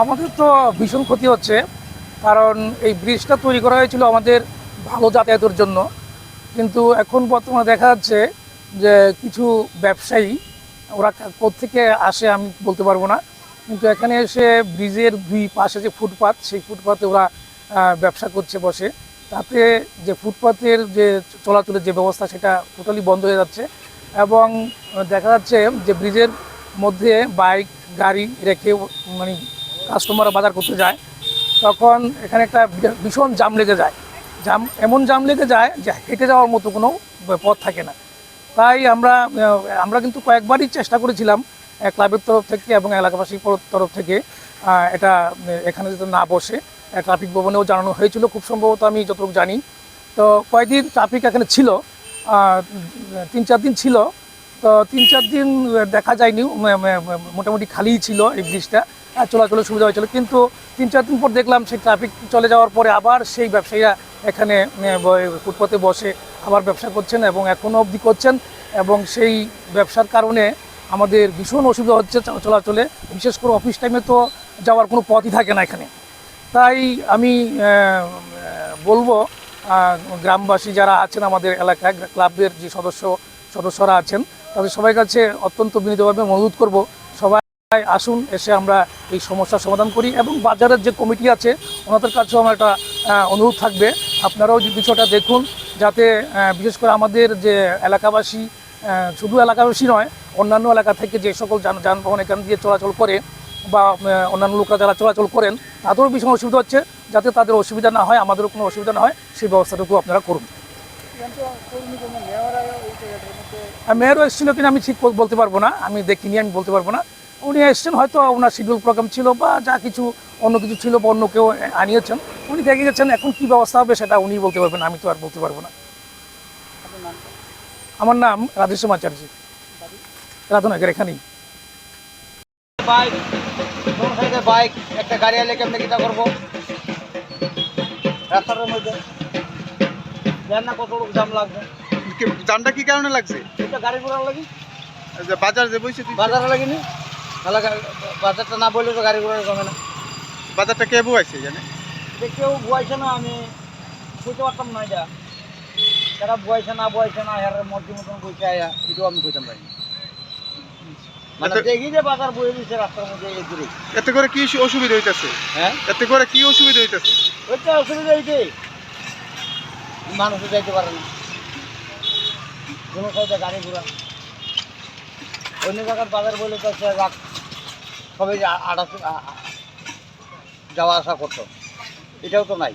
আমাদের তো ভীষণ ক্ষতি হচ্ছে, কারণ এই ব্রিজটা তৈরি করা হয়েছিল আমাদের ভালো যাতায়াতের জন্য। কিন্তু এখন বর্তমানে দেখা যাচ্ছে যে কিছু ব্যবসায়ী, ওরা কোথেকে আসে আমি বলতে পারব না। কিন্তু এখানে এসে ব্রিজের দুই পাশে যে ফুটপাত, সেই ফুটপাতে ওরা ব্যবসা করছে, বসে। তাতে যে ফুটপাতের যে চলাচলের যে ব্যবস্থা, সেটা টোটালি বন্ধ হয়ে যাচ্ছে। এবং দেখা যাচ্ছে যে ব্রিজের মধ্যে বাইক, গাড়ি রেখে মানে কাস্টমাররা বাজার করতে যায়। তখন এখানে একটা ভীষণ জাম লেগে যায়। জাম এমন জাম লেগে যায় যে হেঁটে যাওয়ার মতো কোনো পথ থাকে না। তাই আমরা আমরা কিন্তু কয়েকবারই চেষ্টা করেছিলাম ক্লাবের তরফ থেকে এবং এলাকাবাসীর তরফ থেকে এটা, এখানে যাতে না বসে। ট্রাফিক ভবনেও জানানো হয়েছিল, খুব সম্ভবত আমি যতটুকু জানি। তো কয়েকদিন ট্রাফিক এখানে ছিল তিন চার দিন ছিল। তো তিন চার দিন দেখা যায়নি মোটামুটি খালিই ছিল এই ব্রিজটা। আর চলাচলের সুবিধা হয়েছিল। কিন্তু তিন চার দিন পর দেখলাম সেই ট্রাফিক চলে যাওয়ার পরে আবার সেই ব্যবসায়ীরা এখানে ফুটপাতে বসে আবার ব্যবসা করছেন এবং এখনও অবধি করছেন। এবং সেই ব্যবসার কারণে আমাদের ভীষণ অসুবিধা হচ্ছে চলাচলে। বিশেষ করে অফিস টাইমে তো যাওয়ার কোনো পথই থাকে না এখানে। তাই আমি বলব গ্রামবাসী যারা আছেন আমাদের এলাকায় ক্লাবের যে সদস্য, সদস্যরা আছেন তাদের সবাই কাছে অত্যন্ত বিনীতভাবে অনুরোধ করব, সবাই আসুন, এসে আমরা এই সমস্যার সমাধান করি এবং বাজারের যে কমিটি আছে, ওনাদের কাছেও আমার একটা অনুরোধ থাকবে। আপনারাও বিষয়টা দেখুন, যাতে বিশেষ করে আমাদের যে এলাকাবাসী শুধু এলাকাবাসী নয়, অন্যান্য এলাকা থেকে যে সকল যান, যানবাহন এখান দিয়ে চলাচল করে বা অন্যান্য লোকরা যারা চলাচল করেন, তাদেরও ভীষণ অসুবিধা হচ্ছে, যাতে তাদের অসুবিধা না হয়, আমাদেরও কোনো অসুবিধা না হয়, সেই ব্যবস্থাটুকু আপনারা করুন। মেয়র এসেছিল কিনা আমি ঠিক বলতে পারব না, আমি দেখিনি, আমি বলতে পারব না। উনি এসেছেন, হয়তো ওনার শিডিউল প্রোগ্রাম ছিল বা যা কিছু অন্য কিছু ছিল বা অন্য কেউ আনিয়েছেন, উনি দেখে গেছেন এখন কি ব্যবস্থা হবে সেটা উনি বলতে পারবেন, আমি তো আর বলতে পারব না। আমার নাম রাধেশ্যাম আচার্য। রাধনগর, এখানেই। বাইক একটা গাড়ি আলে কেমনে করব? রাস্তার মধ্যে। না কত লোক জাম লাগবে। কি- জামটা কি কারণে লাগছে? এটা গাড়ি ঘোড়া লাগি। যে বাজার যে বইছে বাজারে লাগেনি। তাহলে বাজারটা না বললে তো গাড়ি ঘোড়া জমে না। বাজারটা কে বইছে জানে? কেউ বুয়াইছে না আমি বুঝতে পারতাম না এটা। তারা বুয়াইছে না বুয়াইছে না হের মধ্যে মতন বইছে আয়া এটাও আমি কইতাম পারি মানে এতে- দেখি যে বাজার বয়ে দিচ্ছে রাস্তার মধ্যে এতে করে কি অসুবিধা হইতাছে? হ্যাঁ? এতে করে কি অসুবিধা হইতাছে? ওইটা অসুবিধা হয়েছে মানুষে যাইতে পারে না। কোনো সাইডে গাড়ি ঘোড়া। অন্য জায়গার বাজার বলে তো সে রাত সবাই আড়া যাওয়া আসা করতো। এটাও তো নাই।